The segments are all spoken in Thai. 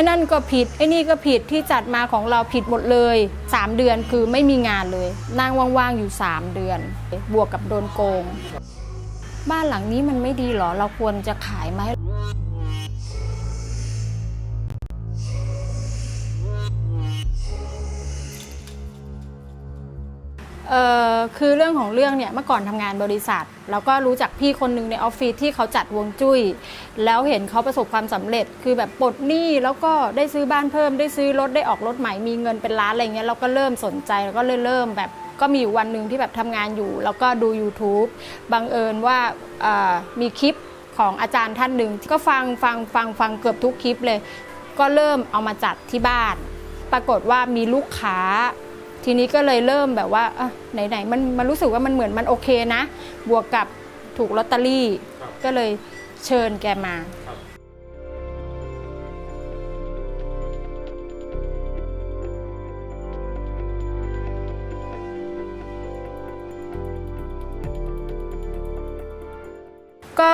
อ้นั่นก็ผิดไอ้นี่ก็ผิดที่จัดมาของเราผิดหมดเลย 3 เดือนคือไม่มีงานเลยนั่งว่างๆอยู่ 3 เดือน บวกกับโดนโกง บ้านหลังนี้มันไม่ดีเหรอเราควรจะขายไหม เอ่อคือเรื่องของเรื่องเนี่ยเมื่อก่อนทำงานบริษัท แล้วก็รู้จักพี่คนหนึ่งในออฟฟิศที่เขาจัดวงจุ้ยแล้วเห็นเขาประสบความสำเร็จ คือแบบปลดหนี้แล้วก็ได้ซื้อบ้านเพิ่มได้ซื้อรถได้ออกรถใหม่มีเงินเป็นล้านอะไรเงี้ยเราก็เริ่มสนใจแล้วก็เลยเริ่มแบบก็มีอยู่วันหนึ่งที่แบบทำงานอยู่ แล้วก็ดู YouTube บังเอิญว่าเอ่อมีคลิปของอาจารย์ท่านหนึ่งก็ฟังฟังฟังฟังเกือบทุกคลิปเลย ก็เริ่มเอามาจัดที่บ้าน ปรากฏว่ามีลูกค้า ทีนี้ก็เลยเริ่มแบบว่าอะไหนๆมันมันรู้สึกว่ามันเหมือนมันโอเคนะ บวกกับถูกลอตเตอรี่ครับก็เลยเชิญแกมาครับก็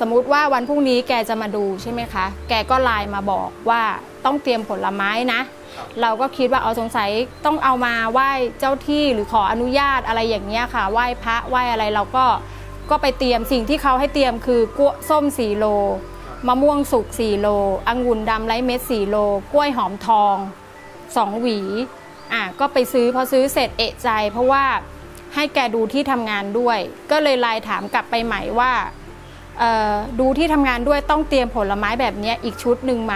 สมมุติว่าวันพรุ่งนี้แกจะมาดูใช่ไหมคะ แกก็ไลน์มาบอกว่า ต้องเตรียมผลไม้นะครับเราก็คิดว่าเอาสงสัยต้องเอามาไหว้เจ้าที่หรือขออนุญาตอะไรอย่างเงี้ยค่ะ ไหว้พระไหว้อะไรเราก็ก็ไปเตรียมสิ่งที่เขาให้เตรียมคือกล้วยส้ม4โลมะม่วงสุก4โลองุ่นดำไร้เม็ด4โล กล้วยหอมทอง2หวีอะก็ไปซื้อพอซื้อเสร็จเอะใจ เพราะว่าให้แกดูที่ทำงานด้วย ก็เลยไลน์ถามกลับไปใหม่ว่าเอ่อดูที่ทำงานด้วยต้องเตรียมผลไม้แบบเนี้ยอีกชุดหนึ่งไหม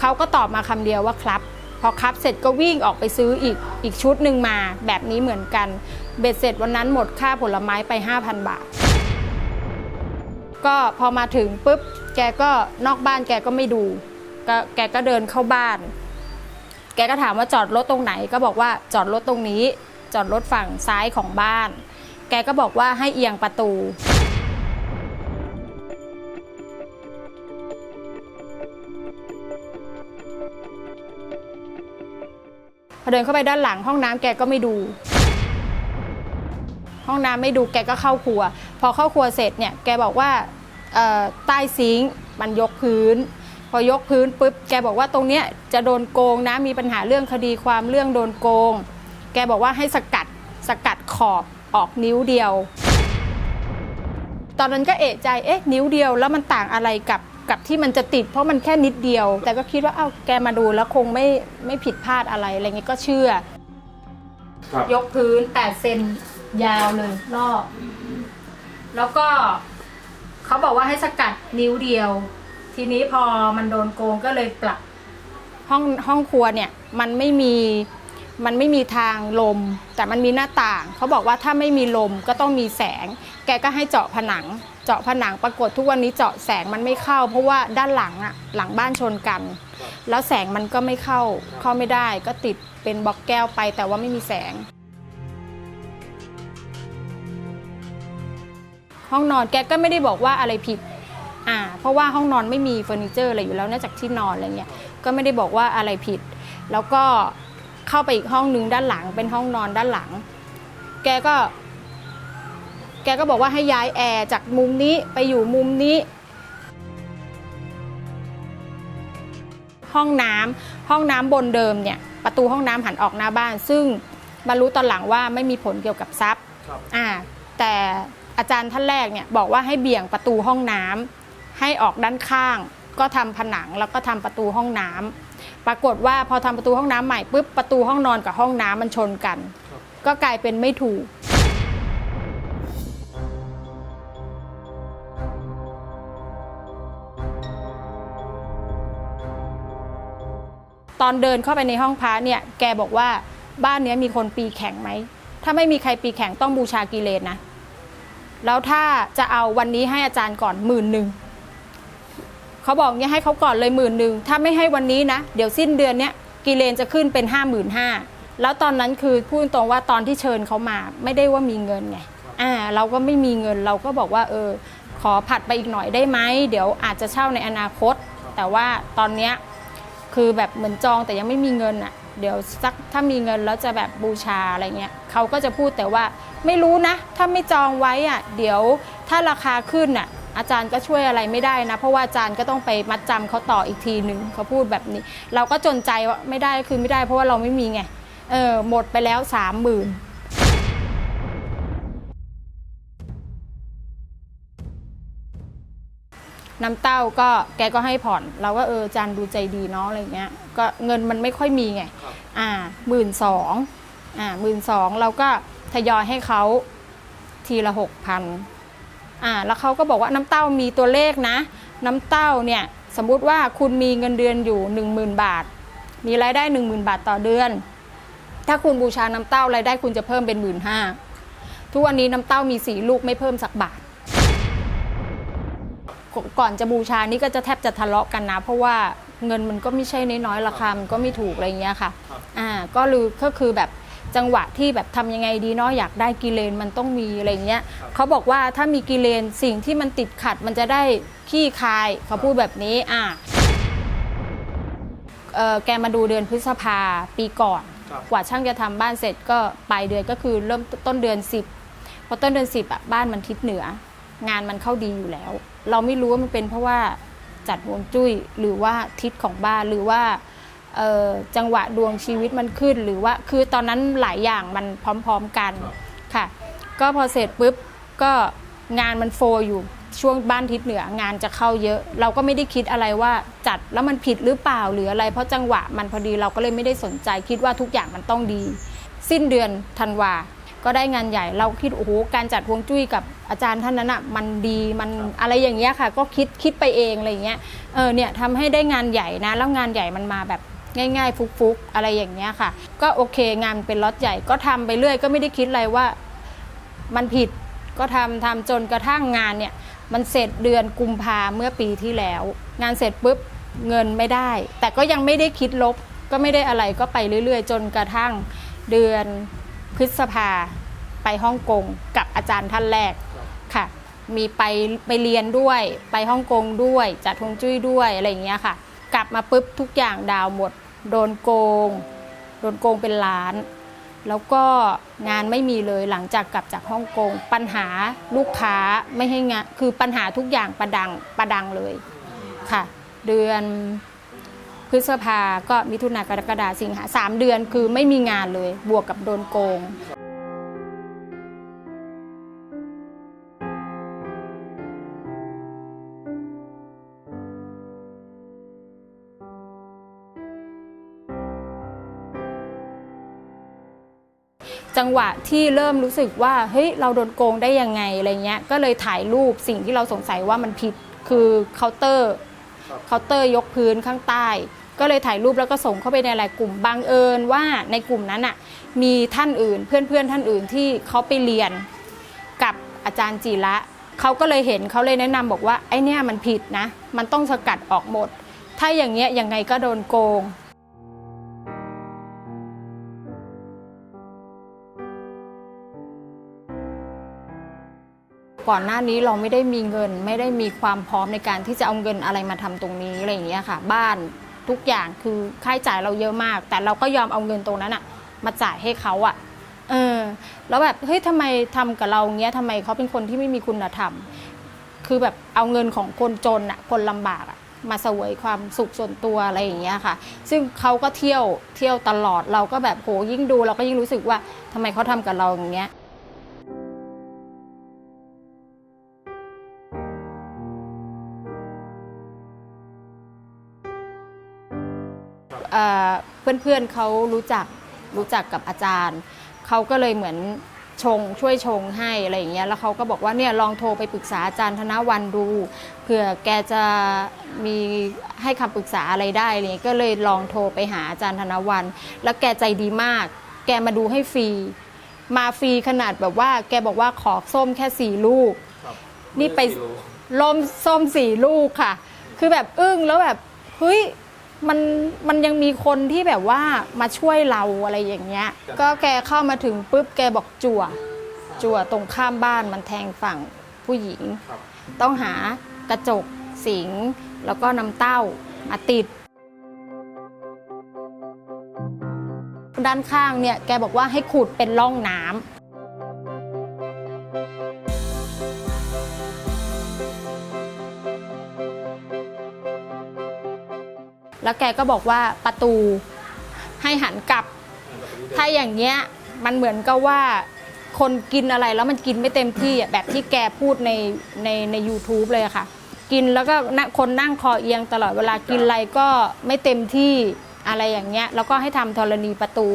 เขาก็ตอบมาคำเดียวว่าครับ พอครับเสร็จก็วิ่งออกไปซื้ออีกอีกชุดหนึ่งมาแบบนี้เหมือนกัน เบ็ดเสร็จวันนั้นหมดค่าผลไม้ไป 5,000 บาท ก็พอมาถึงปุ๊บแกก็นอกบ้านแกก็ไม่ดูก็แกก็เดินเข้าบ้าน แกก็ถามว่าจอดรถตรงไหน ก็บอกว่าจอดรถตรงนี้ จอดรถฝั่งซ้ายของบ้าน แกก็บอกว่าให้เอียงประตู พอเดินเข้าไปด้านหลังห้องน้ำแกก็ไม่ดู ห้องน้ำไม่ดูแกก็เข้าครัว พอเข้าครัวเสร็จเนี่ยแกบอกว่าใต้ซิงค์มันยกพื้น พอยกพื้นปุ๊บแกบอกว่าตรงเนี้ยจะโดนโกงนะมีปัญหาเรื่องคดีความเรื่องโดนโกง แกบอกว่าให้สกัดสกัดขอบออกนิ้วเดียว ตอนนั้นก็เอะใจเอ๊ะนิ้วเดียวแล้วมันต่างอะไรกับ กับที่มันจะติด เพราะมันแค่นิดเดียว แต่ก็คิดว่าเอ้าแกมาดูแล้วคงไม่ไม่ผิดพลาดอะไรอะไรเงี้ยก็เชื่อ ครับยกพื้น8เซนยาวเลยรอบ แล้วก็เขาบอกว่าให้สกัดนิ้วเดียว ทีนี้พอมันโดนโกงก็เลยปรับห้องห้องครัวเนี่ย มันไม่มี มันไม่มีทางลม แต่มันมีหน้าต่าง เขาบอกว่าถ้าไม่มีลมก็ต้องมีแสง แกก็ให้เจาะผนัง เจาะผนังปรากฏทุกวันนี้เจาะแสงมันไม่เข้า เพราะว่าด้านหลังอะหลังบ้านชนกัน แล้วแสงมันก็ไม่เข้า เข้าไม่ได้ก็ติดเป็นบล็อกแก้วไป แต่ว่าไม่มีแสง ห้องนอนแกก็ไม่ได้บอกว่าอะไรผิดอ่าเพราะว่าห้องนอนไม่มีเฟอร์นิเจอร์อะไรอยู่แล้วนอกจากที่นอนอะไรเงี้ยก็ไม่ได้บอกว่าอะไรผิด แล้วก็ เข้าไปอีกห้องนึงด้านหลัง เป็นห้องนอนด้านหลัง แกก็ แกก็บอกว่าให้ย้ายแอร์จากมุมนี้ไปอยู่มุมนี้ ห้องน้ำห้องน้ำบนเดิมเนี่ย ประตูห้องน้ำหันออกหน้าบ้าน ซึ่งมารู้ตอนหลังว่าไม่มีผลเกี่ยวกับทรัพย์ครับอ่า แต่อาจารย์ท่านแรกเนี่ยบอกว่าให้เบี่ยงประตูห้องน้ำให้ออกด้านข้าง ก็ทำผนังแล้วก็ทำประตูห้องน้ำ ปรากฏว่าพอทำประตูห้องน้ำใหม่ปุ๊บประตูห้องนอนกับห้องน้ำมันชนกันครับก็กลายเป็นไม่ถูกตอนเดินเข้าไปในห้องพระเนี่ย แกบอกว่าบ้านเนี้ยมีคนปีแข่งไหม ถ้าไม่มีใครปีแข่งต้องบูชากิเลนนะ แล้วถ้าจะเอาวันนี้ให้อาจารย์ก่อนหมื่นหนึ่ง เขาบอกเนี่ยให้เขาก่อนเลยหมื่นหนึ่งถ้าไม่ให้วันนี้นะ เดี๋ยวสิ้นเดือนเนี้ยกิเลนจะขึ้นเป็นห้าหมื่นห้าแล้วตอนนั้นคือพูดตรงว่าตอนที่เชิญเขามา ไม่ได้ว่ามีเงินไงอ่าเราก็ไม่มีเงินเราก็บอกว่าเออ ขอผัดไปอีกหน่อยได้ไหมเดี๋ยวอาจจะเช่าในอนาคต แต่ว่าตอนเนี้ยคือแบบเหมือนจองแต่ยังไม่มีเงินอะเดี๋ยวสักถ้ามีเงินแล้วจะแบบบูชาอะไรเงี้ยเขาก็จะพูดแต่ว่าไม่รู้นะ ถ้าไม่จองไว้อะ เดี๋ยวถ้าราคาขึ้นอะ อาจารย์ก็ช่วยอะไรไม่ได้นะ เพราะว่าอาจารย์ก็ต้องไปมัดจำเขาต่ออีกทีหนึ่งเขาพูดแบบนี้ เราก็จนใจว่าไม่ได้คือไม่ได้ เพราะว่าเราไม่มีไงเออหมดไปแล้วสามหมื่นน้ำเต้าก็แกก็ให้ผ่อน เราก็เอออาจารย์ดูใจดีเนาะอะไรเงี้ยก็เงินมันไม่ค่อยมีไงครับอ่าหมื่นสองอ่าหมื่นสองเราก็ทยอยให้เขาทีละหกพัน อ่าแล้วเขาก็บอกว่าน้ำเต้ามีตัวเลขนะ น้ำเต้าเนี่ยสมมุติว่าคุณมีเงินเดือนอยู่ 10,000 บาท มีรายได้ 10,000 บาทต่อเดือน ถ้าคุณบูชาน้ำเต้ารายได้คุณจะเพิ่มเป็นหมื่นห้าทุกวันนี้น้ำเต้ามีสีลูกไม่เพิ่มสักบาท ก่ก่อนจะบูชานี่ก็จะแทบจะทะเลาะกันนะ เพราะว่าเงินมันก็ไม่ใช่น้อยๆราคามันก็ไม่ถูกอะไรอย่างเงี้ยค่ะครับอ่าก็ลือก็คือแบบ จังหวะที่แบบทำยังไงดีเนาะอยากได้กิเลนมันต้องมีอะไรอย่างเงี้ยเขาบอกว่าถ้ามีกิเลนสิ่งที่มันติดขัดมันจะได้ขี้คายเขาพูดแบบนี้อ่าเออแกมาดูเดือนพฤษภาปีก่อนครับกว่าช่างจะทำบ้านเสร็จก็ปลายเดือนก็คือเริ่มต้นเดือน10พอต้นเดือน10อะบ้านมันทิศเหนือ งานมันเข้าดีอยู่แล้ว เราไม่รู้ว่ามันเป็นเพราะว่าจัดฮวงจุ้ยหรือว่าทิศของบ้านหรือว่าเอ่อ จังหวะดวงชีวิตมันขึ้น หรือว่าคือตอนนั้นหลายอย่างมันพร้อมๆกันค่ะ ก็พอเสร็จปุ๊บก็งานมันโฟลอยู่ช่วงบ้านทิศเหนืองานจะเข้าเยอะ เราก็ไม่ได้คิดอะไรว่าจัดแล้วมันผิดหรือเปล่าหรืออะไร เพราะจังหวะมันพอดีเราก็เลยไม่ได้สนใจ คิดว่าทุกอย่างมันต้องดี สิ้นเดือนธันวาก็ได้งานใหญ่เราคิดโอ้โหการจัดฮวงจุ้ยกับอาจารย์ท่านนั้นอะมันดีมันอะไรอย่างเงี้ยค่ะ ก็คิดคิดไปเองอะไรอย่างเงี้ยเออเนี่ยทำให้ได้งานใหญ่นะ แล้วงานใหญ่มันมาแบบ ง่าย ๆ ฟุกๆ อะไรอย่างเงี้ยค่ะ ก็โอเคงานเป็นล็อตใหญ่ก็ทำไปเรื่อย ก็ไม่ได้คิดอะไรว่ามันผิดก็ทำทำจนกระทั่งงานเนี่ย มันเสร็จเดือนกุมภาเมื่อปีที่แล้ว งานเสร็จปุ๊บเงินไม่ได้ แต่ก็ยังไม่ได้คิดลบ ก็ไม่ได้อะไรก็ไปเรื่อย ๆ จนกระทั่งเดือนพฤษภาไปฮ่องกงกับอาจารย์ท่านแรกค่ะ มีไปไปเรียนด้วย ไปฮ่องกงด้วยจัดฮวงจุ้ยด้วยอะไรอย่างเงี้ยค่ะ กลับมาปุ๊บทุกอย่างดาวหมด โดนโกง โดนโกงเป็นล้าน แล้วก็งานไม่มีเลยหลังจากกลับจากฮ่องกง ปัญหาลูกค้าไม่ให้งาน คือปัญหาทุกอย่างประดังประดังเลยค่ะ เดือนพฤษภาก็มิถุนากรกฎาสิงหาสามเดือนคือไม่มีงานเลย บวกกับโดนโกง จังหวะที่เริ่มรู้สึกว่าเฮ้ยเราโดนโกงได้ยังไงอะไรเงี้ยก็เลยถ่ายรูปสิ่งที่เราสงสัยว่ามันผิดคือเคาน์เตอร์เคาน์เตอร์ยกพื้นข้างใต้ ก็เลยถ่ายรูปแล้วก็ส่งเข้าไปในไลน์กลุ่มบังเอิญว่าในกลุ่มนั้นอะมีท่านอื่นเพื่อนๆท่านอื่นที่เขาไปเรียนกับอาจารย์จีระเขาก็เลยเห็นเขาเลยแนะนำบอกว่าไอเนี่ยมันผิดนะ มันต้องสกัดออกหมด ถ้าอย่างเงี้ยยังไงก็โดนโกง ก่อนหน้านี้เราไม่ได้มีเงิน ไม่ได้มีความพร้อมในการที่จะเอาเงินอะไรมาทำตรงนี้อะไรอย่างเงี้ยค่ะ บ้านทุกอย่างคือค่าใช้จ่ายเราเยอะมาก แต่เราก็ยอมเอาเงินตรงนั้นอะมาจ่ายให้เขาอะเออแล้วแบบเฮ้ยทำไมทำกับเราเงี้ยทำไมเขาเป็นคนที่ไม่มีคุณธรรม คือแบบเอาเงินของคนจนอะคนลำบากอะมาเสวยความสุขส่วนตัวอะไรอย่างเงี้ยค่ะ ซึ่งเขาก็เที่ยวเที่ยวตลอดเราก็แบบโหยิ่งดู เราก็ยิ่งรู้สึกว่าทำไมเขาทำกับเราอย่างเงี้ย เอ่อเพื่อนๆเขารู้จักรู้จักกับอาจารย์ เขาก็เลยเหมือนชงช่วยชงให้อะไรอย่างเงี้ยแล้วเขาก็บอกว่าเนี่ยลองโทรไปปรึกษาอาจารย์ธนวันดูเผื่อแกจะมีให้คำปรึกษาอะไรได้อะไรเลยก็เลยลองโทรไปหาอาจารย์ธนวัน แล้วแกใจดีมาก แกมาดูให้ฟรี มาฟรีขนาดแบบว่า แกบอกว่าขอส้มแค่สี่ลูกครับนี่ไปกิโลลมส้มสี่ลูกค่ะ คือแบบอึ้งแล้วแบบเฮ้ย มันมันยังมีคนที่แบบว่ามาช่วยเราอะไรอย่างเงี้ย ก็แกเข้ามาถึงปุ๊บแกบอกจั่ว จั่วตรงข้ามบ้านมันแทงฝั่งผู้หญิงครับต้องหากระจกสิง แล้วก็น้ำเต้ามาติด ด้านข้างเนี่ยแกบอกว่าให้ขุดเป็นร่องน้ำ แล้วแกก็บอกว่าประตูให้หันกลับ ถ้าอย่างเงี้ยมันเหมือนกับว่าคนกินอะไรแล้วมันกินไม่เต็มที่อะแบบที่แกพูดในในใน u t u b e เลยอะค่ะ กินแล้วก็นะคนนั่งคอเอียงตลอดเวลากินอะไรก็ไม่เต็มที่อะไรอย่างเงี้ยแล้วก็ให้ทำธรณีประตู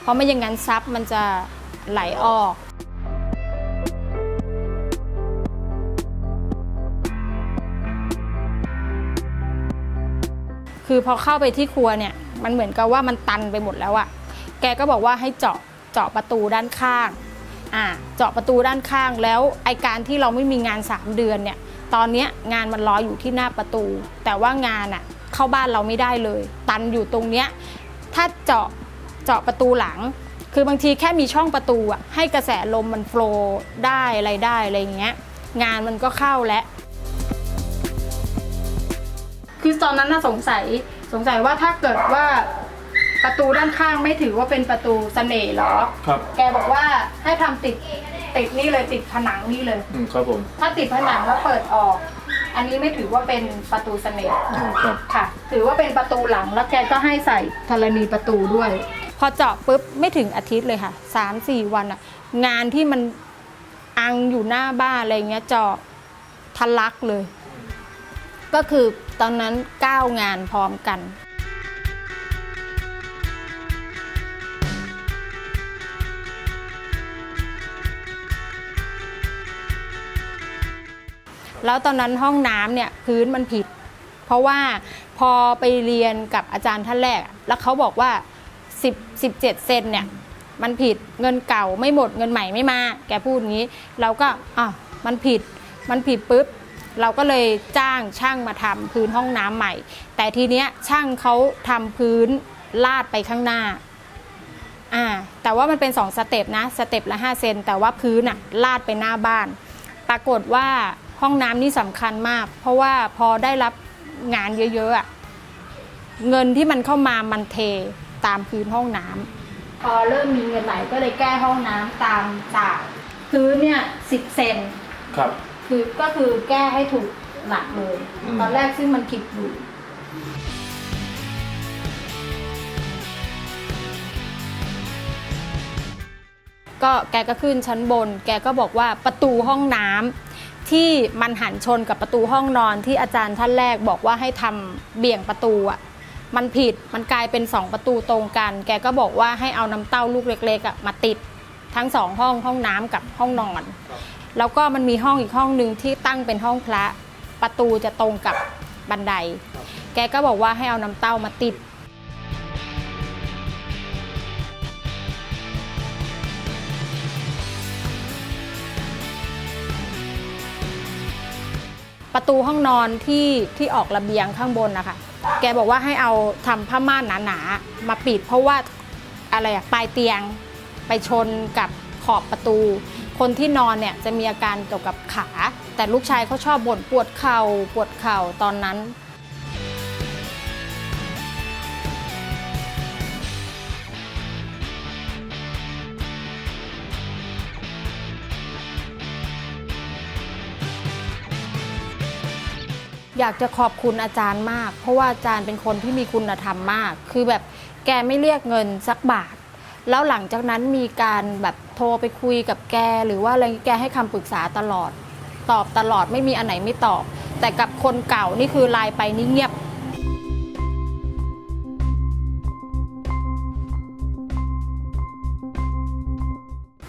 เพราะไม่อย่างนั้นซับมันจะไหลออก คือพอเข้าไปที่ครัวเนี่ยมันเหมือนกับว่ามันตันไปหมดแล้วอะแกก็บอกว่าให้เจาะเจาะประตูด้านข้างอ่าเจาะประตูด้านข้างแล้วไอการที่เราไม่มีงาน 3 เดือนเนี่ยตอนเนี้ยงานมันรออยู่ที่หน้าประตู แต่ว่างานอะเข้าบ้านเราไม่ได้เลย ตันอยู่ตรงเนี้ยถ้าเจาะเจาะประตูหลัง คือบางทีแค่มีช่องประตูอะให้กระแสลมมันโฟล์ได้อะไรได้อะไรอย่างเงี้ยงานมันก็เข้าแล้ว คือตอนนั้นน่าสงสัยสงสัยว่าถ้าเกิดว่าประตูด้านข้างไม่ถือว่าเป็นประตูเสน่ห์เหรอ ครับแกบอกว่าให้ทำติดติดนี่เลยติดผนังนี่เลย อืมครับผมถ้าติดผนังแล้วเปิดออก อันนี้ไม่ถือว่าเป็นประตูเสน่ห์ อืมครับ ค่ะ ถือว่าเป็นประตูหลังแล้วแกก็ให้ใส่ธรณีประตูด้วย พอเจาะปุ๊บไม่ถึงอาทิตย์เลยค่ะสามสี่วันอะงานที่มันอังอยู่หน้าบ้านอะไรเงี้ยเจาะทะลักเลย ก็คือตอนนั้น 9 งานพร้อมกัน แล้วตอนนั้นห้องน้ำเนี่ยพื้นมันผิด เพราะว่าพอไปเรียนกับอาจารย์ท่านแรก แล้วเขาบอกว่า 10 17 เซนเนี่ยมันผิดเงินเก่าไม่หมดเงินใหม่ไม่มา แกพูดงี้ เราก็อะมันผิดมันผิดปุ๊บ เราก็เลยจ้างช่างมาทำพื้นห้องน้ำใหม่ แต่ทีเนี้ยช่างเขาทำพื้นลาดไปข้างหน้าอ่าแต่ว่ามันเป็น2สเต็ปนะสเต็ปละ5เซนแต่ว่าพื้นอะลาดไปหน้าบ้าน ปรากฏว่าห้องน้ำนี่สำคัญมาก เพราะว่าพอได้รับงานเยอะๆอะเงินที่มันเข้ามามันเทตามพื้นห้องน้ำพอเริ่มมีเงินไหลก็เลยแก้ห้องน้ำตามจากพื้นเนี่ยสิบเซนครับ คือก็คือแก้ให้ถูกหลักเลยอืมตอนแรกซึ่งมันผิดอยู่ก็แกก็ขึ้นชั้นบน แกก็บอกว่าประตูห้องน้ำที่มันหันชนกับประตูห้องนอนที่อาจารย์ท่านแรกบอกว่าให้ทำเบี่ยงประตูอะมันผิดมันกลายเป็นสองประตูตรงกัน แกก็บอกว่าให้เอาน้ำเต้าลูกเล็กๆอะมาติด ทั้งสองห้องห้องน้ำกับห้องนอน แล้วก็มันมีห้องอีกห้องหนึ่งที่ตั้งเป็นห้องพระประตูจะตรงกับบันได แกก็บอกว่าให้เอาน้ำเต้ามาติด ประตูห้องนอนที่ที่ออกระเบียงข้างบนนะคะแกบอกว่าให้เอาทำผ้าม่านหนาๆมาปิดเพราะว่าอะไรอะปลายเตียง ไปชนกับขอบประตู คนที่นอนเนี่ยจะมีอาการเกี่ยวกับขา แต่ลูกชายเขาชอบบ่นปวดเข่าปวดเข่าตอนนั้น อยากจะขอบคุณอาจารย์มาก เพราะว่าอาจารย์เป็นคนที่มีคุณธรรมมาก คือแบบแกไม่เรียกเงินสักบาท แล้วหลังจากนั้นมีการแบบโทรไปคุยกับแก หรือว่าอะไรแกให้คำปรึกษาตลอด ตอบตลอดไม่มีอันไหนไม่ตอบ แต่กับคนเก่านี่คือไลน์ไปนี่เงียบ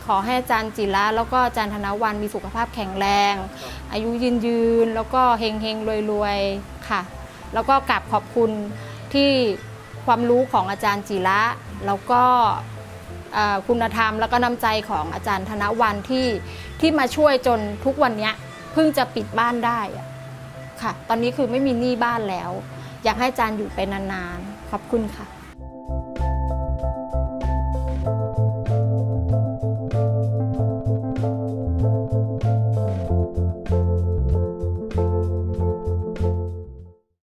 ขอให้อาจารย์จิระแล้วก็อาจารย์ธนวันมีสุขภาพแข็งแรง อายุยืนยืนแล้วก็เฮงเฮงรวยรวยๆค่ะ แล้วก็กราบขอบคุณที่ความรู้ของอาจารย์จิระแล้วก็ คุณธรรมแล้วก็น้ำใจของอาจารย์ธนวันที่ที่มาช่วยจนทุกวันนี้เพิ่งจะปิดบ้านได้ค่ะ ตอนนี้คือไม่มีหนี้บ้านแล้ว อยากให้อาจารย์อยู่ไปนานๆ ขอบคุณค่ะ